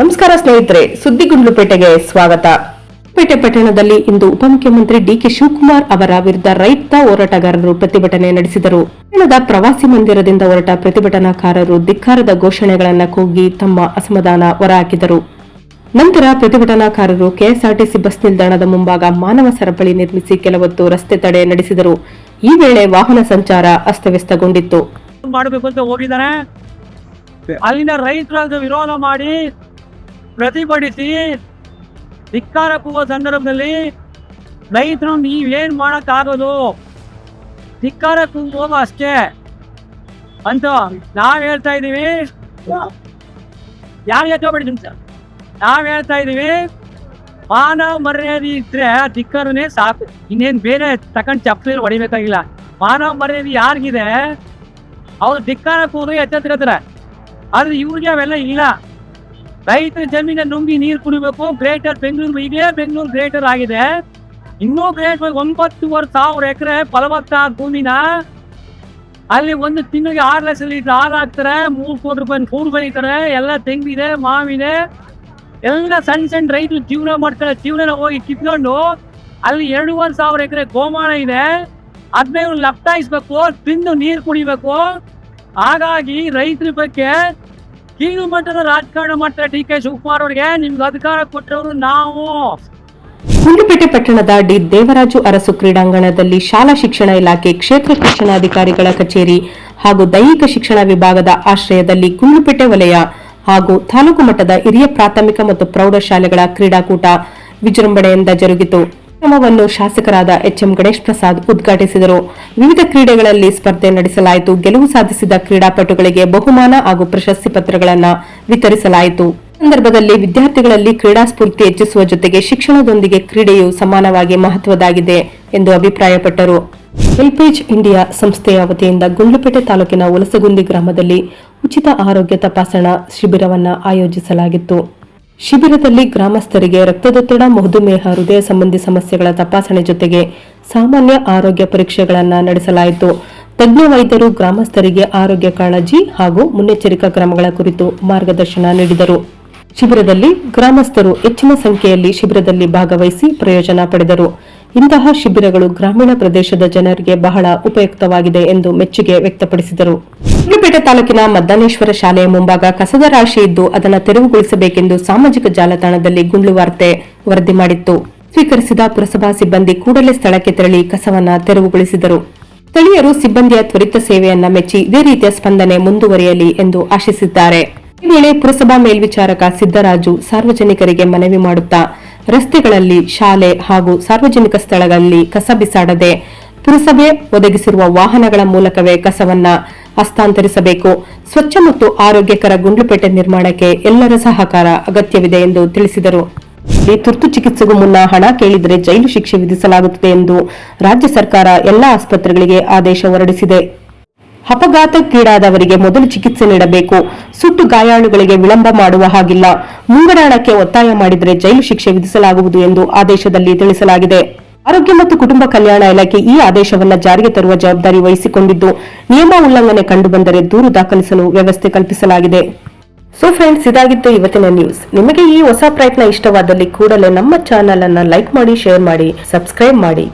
ನಮಸ್ಕಾರ ಸ್ನೇಹಿತರೆ, ಸುದ್ದಿಗುಂಡ್ಲುಪೇಟೆಗೆ ಸ್ವಾಗತ. ಪೇಟೆ ಪಟ್ಟಣದಲ್ಲಿ ಇಂದು ಉಪಮುಖ್ಯಮಂತ್ರಿ ಡಿಕೆ ಶಿವಕುಮಾರ್ ಅವರ ವಿರುದ್ಧ ರೈತ ಹೋರಾಟಗಾರರು ಪ್ರತಿಭಟನೆ ನಡೆಸಿದರು. ಪಟ್ಟಣದ ಪ್ರವಾಸಿ ಮಂದಿರದಿಂದ ಹೊರಟ ಪ್ರತಿಭಟನಾಕಾರರು ಧಿಕ್ಕಾರದ ಘೋಷಣೆಗಳನ್ನು ಕೂಗಿ ತಮ್ಮ ಅಸಮಾಧಾನ ಹೊರಹಾಕಿದರು. ನಂತರ ಪ್ರತಿಭಟನಾಕಾರರು ಕೆಎಸ್ಆರ್ಟಿಸಿ ಬಸ್ ನಿಲ್ದಾಣದ ಮುಂಭಾಗ ಮಾನವ ಸರಪಳಿ ನಿರ್ಮಿಸಿ ಕೆಲವೊತ್ತು ರಸ್ತೆ ತಡೆ ನಡೆಸಿದರು. ಈ ವೇಳೆ ವಾಹನ ಸಂಚಾರ ಅಸ್ತವ್ಯಸ್ತಗೊಂಡಿತ್ತು. ಮಾಡಬೇಕು ಅಂತ ಹೋಗಿದ್ದಾರೆ. ಅಲ್ಲಿನ ರೈತರ ವಿರೋಧ ಮಾಡಿ ಪ್ರತಿಭಟಿಸಿ ಧಿಕ್ಕಾರ ಕೂಗುವ ಸಂದರ್ಭದಲ್ಲಿ ರೈತರು ನೀವೇನು ಮಾಡೋಕ್ಕಾಗೋದು? ಧಿಕ್ಕಾರ ಕೂಗೋದು ಅಷ್ಟೇ ಅಂತ ನಾವು ಹೇಳ್ತಾ ಇದ್ದೀವಿ. ಯಾರು ಎತ್ತೋಬೇಡಿ ಸರ್? ನಾವು ಹೇಳ್ತಾ ಇದ್ದೀವಿ. ಮಾನವ ಮರ್ಯಾದೆ ಇದ್ರೆ ಧಿಕ್ಕರನೇ ಸಾಕು. ಇನ್ನೇನ್ ಬೇರೆ ತಕೊಂಡ್ ಚಪ್ಪಲಿ ಹೊಡಿಬೇಕಾಗಿಲ್ಲ. ಮಾನವ ಮರ್ಯಾದೆ ಯಾರಿಗಿದೆ? ಅವ್ರು ಧಿಕ್ಕಾರ ಕೂಗಿ ಎಚ್ಚೆತ್ತಿರ್ತಾರೆ ಆದ್ರೆ ಇವ್ರಿಗೆ ಅವೆಲ್ಲ ಇಲ್ಲ. ರೈತರ ಜಮೀನ ನುಂಗಿ ನೀರು ಕುಡಿಬೇಕು, ಗ್ರೇಟರ್ ಬೆಂಗಳೂರು ಇದೇ ಬೆಂಗಳೂರು ಗ್ರೇಟರ್ ಆಗಿದೆ. ಇನ್ನೂ ಗ್ರೇಟರ್ ಒಂಬತ್ತುವರೆ ಸಾವಿರ ಎಕರೆ ಫಲವತ್ತಾದ ಭೂಮಿನ ಅಲ್ಲಿ ಒಂದು ತಿಂಗಳಿಗೆ ಆರು ಲಕ್ಷ ಲೀಟರ್ ಹಾಲು ಹಾಕ್ತಾರೆ, ಮೂರು ಕೋಟಿ ರೂಪಾಯಿ ಕೂರು ಬೆಳೀತಾರೆ, ಎಲ್ಲ ತೆಂಗಿದೆ, ಮಾವಿದೆ. ಎಲ್ಲ ಸಣ್ಣ ಸಣ್ಣ ರೈತರು ಜೀವನ ಮಾಡ್ತಾರೆ ಜೀವನ ಹೋಗಿ ಕಿತ್ಕೊಂಡು ಅಲ್ಲಿ ಎರಡೂವರೆ ಸಾವಿರ ಎಕರೆ ಗೋಮಾಳ ಇದೆ. ಅದನ್ನ ಇವ್ರು ಲಪ್ತಾಯಿಸ್ಬೇಕು, ತಿಂದು ನೀರು ಕುಡಿಬೇಕು. ಹಾಗಾಗಿ ರೈತರ ಬಗ್ಗೆ ಕೀಳು ಮಟ್ಟದ ರಾಜಕಾರಣ ಮಾಡ್ತಾರೆ ಡಿ ಕೆ ಶಿವಕುಮಾರ್ ಅವರಿಗೆ. ನಿಮ್ಗೆ ಅಧಿಕಾರ ಕೊಟ್ಟವರು ನಾವು. ಗುಂಡ್ಲುಪೇಟೆ ಪಟ್ಟಣದ ಡಿ. ದೇವರಾಜು ಅರಸು ಕ್ರೀಡಾಂಗಣದಲ್ಲಿ ಶಾಲಾ ಶಿಕ್ಷಣ ಇಲಾಖೆ ಕ್ಷೇತ್ರ ಶಿಕ್ಷಣಾಧಿಕಾರಿಗಳ ಕಚೇರಿ ಹಾಗೂ ದೈಹಿಕ ಶಿಕ್ಷಣ ವಿಭಾಗದ ಆಶ್ರಯದಲ್ಲಿ ಗುಂಡ್ಲುಪೇಟೆ ವಲಯ ಹಾಗೂ ತಾಲೂಕು ಮಟ್ಟದ ಹಿರಿಯ ಪ್ರಾಥಮಿಕ ಮತ್ತು ಪ್ರೌಢಶಾಲೆಗಳ ಕ್ರೀಡಾಕೂಟ ವಿಜೃಂಭಣೆಯಿಂದ ಜರುಗಿತು. ಕಾರ್ಯಕ್ರಮವನ್ನು ಶಾಸಕರಾದ ಎಚ್ಎಂ ಗಣೇಶ್ ಪ್ರಸಾದ್ ಉದ್ಘಾಟಿಸಿದರು. ವಿವಿಧ ಕ್ರೀಡೆಗಳಲ್ಲಿ ಸ್ಪರ್ಧೆ ನಡೆಸಲಾಯಿತು. ಗೆಲುವು ಸಾಧಿಸಿದ ಕ್ರೀಡಾಪಟುಗಳಿಗೆ ಬಹುಮಾನ ಹಾಗೂ ಪ್ರಶಸ್ತಿ ಪತ್ರಗಳನ್ನು ವಿತರಿಸಲಾಯಿತು. ಸಂದರ್ಭದಲ್ಲಿ ವಿದ್ಯಾರ್ಥಿಗಳಲ್ಲಿ ಕ್ರೀಡಾ ಸ್ಫೂರ್ತಿ ಹೆಚ್ಚಿಸುವ ಜೊತೆಗೆ ಶಿಕ್ಷಣದೊಂದಿಗೆ ಕ್ರೀಡೆಯು ಸಮಾನವಾಗಿ ಮಹತ್ವದಾಗಿದೆ ಎಂದು ಅಭಿಪ್ರಾಯಪಟ್ಟರು. ಹೆಲ್ಪೇಜ್ ಇಂಡಿಯಾ ಸಂಸ್ಥೆಯ ವತಿಯಿಂದ ಗುಂಡ್ಲುಪೇಟೆ ತಾಲೂಕಿನ ವಲಸಗುಂದಿ ಗ್ರಾಮದಲ್ಲಿ ಉಚಿತ ಆರೋಗ್ಯ ತಪಾಸಣಾ ಶಿಬಿರವನ್ನು ಆಯೋಜಿಸಲಾಗಿತ್ತು. ಶಿಬಿರದಲ್ಲಿ ಗ್ರಾಮಸ್ಥರಿಗೆ ರಕ್ತದೊತ್ತಡ, ಮಧುಮೇಹ, ಹೃದಯ ಸಂಬಂಧಿ ಸಮಸ್ಯೆಗಳ ತಪಾಸಣೆ ಜೊತೆಗೆ ಸಾಮಾನ್ಯ ಆರೋಗ್ಯ ಪರೀಕ್ಷೆಗಳನ್ನು ನಡೆಸಲಾಯಿತು. ತಜ್ಞ ವೈದ್ಯರು ಗ್ರಾಮಸ್ಥರಿಗೆ ಆರೋಗ್ಯ ಕಾಳಜಿ ಹಾಗೂ ಮುನ್ನೆಚ್ಚರಿಕಾ ಕ್ರಮಗಳ ಕುರಿತು ಮಾರ್ಗದರ್ಶನ ನೀಡಿದರು. ಶಿಬಿರದಲ್ಲಿ ಗ್ರಾಮಸ್ಥರು ಹೆಚ್ಚಿನ ಸಂಖ್ಯೆಯಲ್ಲಿ ಶಿಬಿರದಲ್ಲಿ ಭಾಗವಹಿಸಿ ಪ್ರಯೋಜನ ಪಡೆದರು. ಇಂತಹ ಶಿಬಿರಗಳು ಗ್ರಾಮೀಣ ಪ್ರದೇಶದ ಜನರಿಗೆ ಬಹಳ ಉಪಯುಕ್ತವಾಗಿದೆ ಎಂದು ಮೆಚ್ಚುಗೆ ವ್ಯಕ್ತಪಡಿಸಿದರು. ಗುಂಡ್ಲುಪೇಟೆ ತಾಲೂಕಿನ ಮದ್ದಾನೇಶ್ವರ ಶಾಲೆಯ ಮುಂಭಾಗ ಕಸದ ರಾಶಿ ಇದ್ದು ಅದನ್ನು ತೆರವುಗೊಳಿಸಬೇಕೆಂದು ಸಾಮಾಜಿಕ ಜಾಲತಾಣದಲ್ಲಿ ಗುಂಡ್ಲು ವಾರ್ತೆ ವರದಿ ಮಾಡಿತ್ತು. ಸ್ವೀಕರಿಸಿದ ಪುರಸಭಾ ಸಿಬ್ಬಂದಿ ಕೂಡಲೇ ಸ್ಥಳಕ್ಕೆ ತೆರಳಿ ಕಸವನ್ನ ತೆರವುಗೊಳಿಸಿದರು. ಸ್ಥಳೀಯರು ಸಿಬ್ಬಂದಿಯ ತ್ವರಿತ ಸೇವೆಯನ್ನ ಮೆಚ್ಚಿ ಇದೇ ರೀತಿಯ ಸ್ಪಂದನೆ ಮುಂದುವರಿಯಲಿ ಎಂದು ಆಶಿಸಿದ್ದಾರೆ. ಈ ವೇಳೆ ಪುರಸಭಾ ಮೇಲ್ವಿಚಾರಕ ಸಿದ್ದರಾಜು ಸಾರ್ವಜನಿಕರಿಗೆ ಮನವಿ ಮಾಡುತ್ತಾ ರಸ್ತೆಗಳಲ್ಲಿ ಶಾಲೆ ಹಾಗೂ ಸಾರ್ವಜನಿಕ ಸ್ಥಳಗಳಲ್ಲಿ ಕಸ ಬಿಸಾಡದೆ ಪುರಸಭೆ ಒದಗಿಸಿರುವ ವಾಹನಗಳ ಮೂಲಕವೇ ಕಸವನ್ನ ಹಸ್ತಾಂತರಿಸಬೇಕು. ಸ್ವಚ್ಛ ಮತ್ತು ಆರೋಗ್ಯಕರ ಗುಂಡ್ಲುಪೇಟೆ ನಿರ್ಮಾಣಕ್ಕೆ ಎಲ್ಲರ ಸಹಕಾರ ಅಗತ್ಯವಿದೆ ಎಂದು ತಿಳಿಸಿದರು. ಈ ತುರ್ತು ಚಿಕಿತ್ಸೆಗೂ ಮುನ್ನ ಹಣ ಕೇಳಿದರೆ ಜೈಲು ಶಿಕ್ಷೆ ವಿಧಿಸಲಾಗುತ್ತದೆ ಎಂದು ರಾಜ್ಯ ಸರ್ಕಾರ ಎಲ್ಲಾ ಆಸ್ಪತ್ರೆಗಳಿಗೆ ಆದೇಶ ಹೊರಡಿಸಿದೆ. ಅಪಘಾತಕ್ಕೀಡಾದವರಿಗೆ ಮೊದಲು ಚಿಕಿತ್ಸೆ ನೀಡಬೇಕು. ಸುಟ್ಟು ಗಾಯಾಳುಗಳಿಗೆ ವಿಳಂಬ ಮಾಡುವ ಹಾಗಿಲ್ಲ. ಮುಂಗಡಾಣಕ್ಕೆ ಒತ್ತಾಯ ಮಾಡಿದರೆ ಜೈಲು ಶಿಕ್ಷೆ ವಿಧಿಸಲಾಗುವುದು ಎಂದು ಆದೇಶದಲ್ಲಿ ತಿಳಿಸಲಾಗಿದೆ. ಆರೋಗ್ಯ ಮತ್ತು ಕುಟುಂಬ ಕಲ್ಯಾಣ ಇಲಾಖೆ ಈ ಆದೇಶವನ್ನು ಜಾರಿಗೆ ತರುವ ಜವಾಬ್ದಾರಿ ವಹಿಸಿಕೊಂಡಿದ್ದು, ನಿಯಮ ಉಲ್ಲಂಘನೆ ಕಂಡುಬಂದರೆ ದೂರು ದಾಖಲಿಸಲು ವ್ಯವಸ್ಥೆ ಕಲ್ಪಿಸಲಾಗಿದೆ. ಸೊ ಫ್ರೆಂಡ್ಸ್ ಇದಾಗಿತ್ತು ಇವತ್ತಿನ ನ್ಯೂಸ್ ನಿಮಗೆ ಈ ಹೊಸ ಪ್ರಯತ್ನ ಇಷ್ಟವಾದಲ್ಲಿ ಕೂಡಲೇ ನಮ್ಮ ಚಾನೆಲ್ ಅನ್ನ ಲೈಕ್ ಮಾಡಿ ಶೇರ್ ಮಾಡಿ ಸಬ್ಸ್ಕ್ರೈಬ್ ಮಾಡಿ.